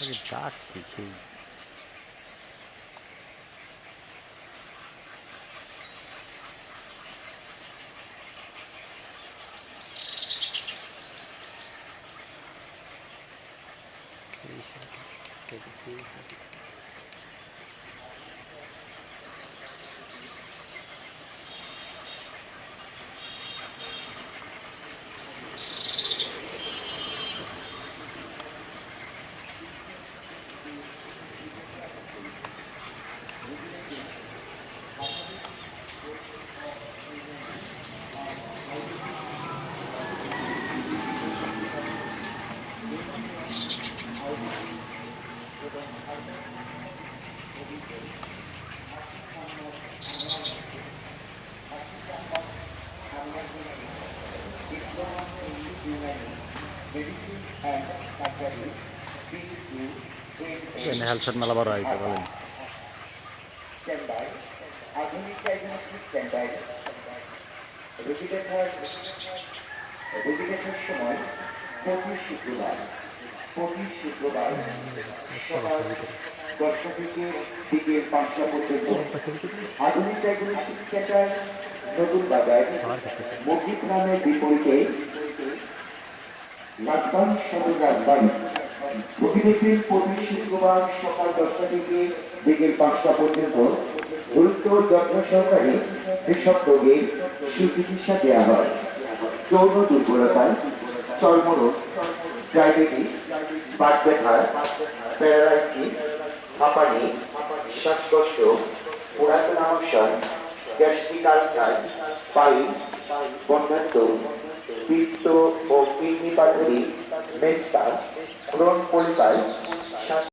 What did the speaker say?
Look at Doc. He's Thank you. Nehal মেলা বড় হয়েছে বলেন সময় প্রতি শুক্রবার প্রতি শুক্রবার দশটা থেকে বিকেল পাঁচটা পর্যন্ত আধুনিক ডায়াগনস্টিক সেন্টার নতুন বাজার মুরগি গ্রামের বিপরীতে লাভবান সদর রাজবাড়ি প্রতিদিন প্রতি শুক্রবার সকাল দশটা থেকে বিকেল পাঁচটা পর্যন্ত গুরুত্ব যত্ন সহকারে রোগে সুচিকিৎসা দেওয়া হয়। যৌন দুর্বলতায় চর্মরোগ ডায়াবেটিস বাত ব্যথা প্যারালাইসিস হাঁপানি, শ্বাসকষ্ট, পুরাতন আমসান গ্যাস্ট্রিক আলসার পাইলস বন্ধাত্ম পিত্ত ও কিডনি পাথরি, মেস্তা, ক্রোন পলিপাস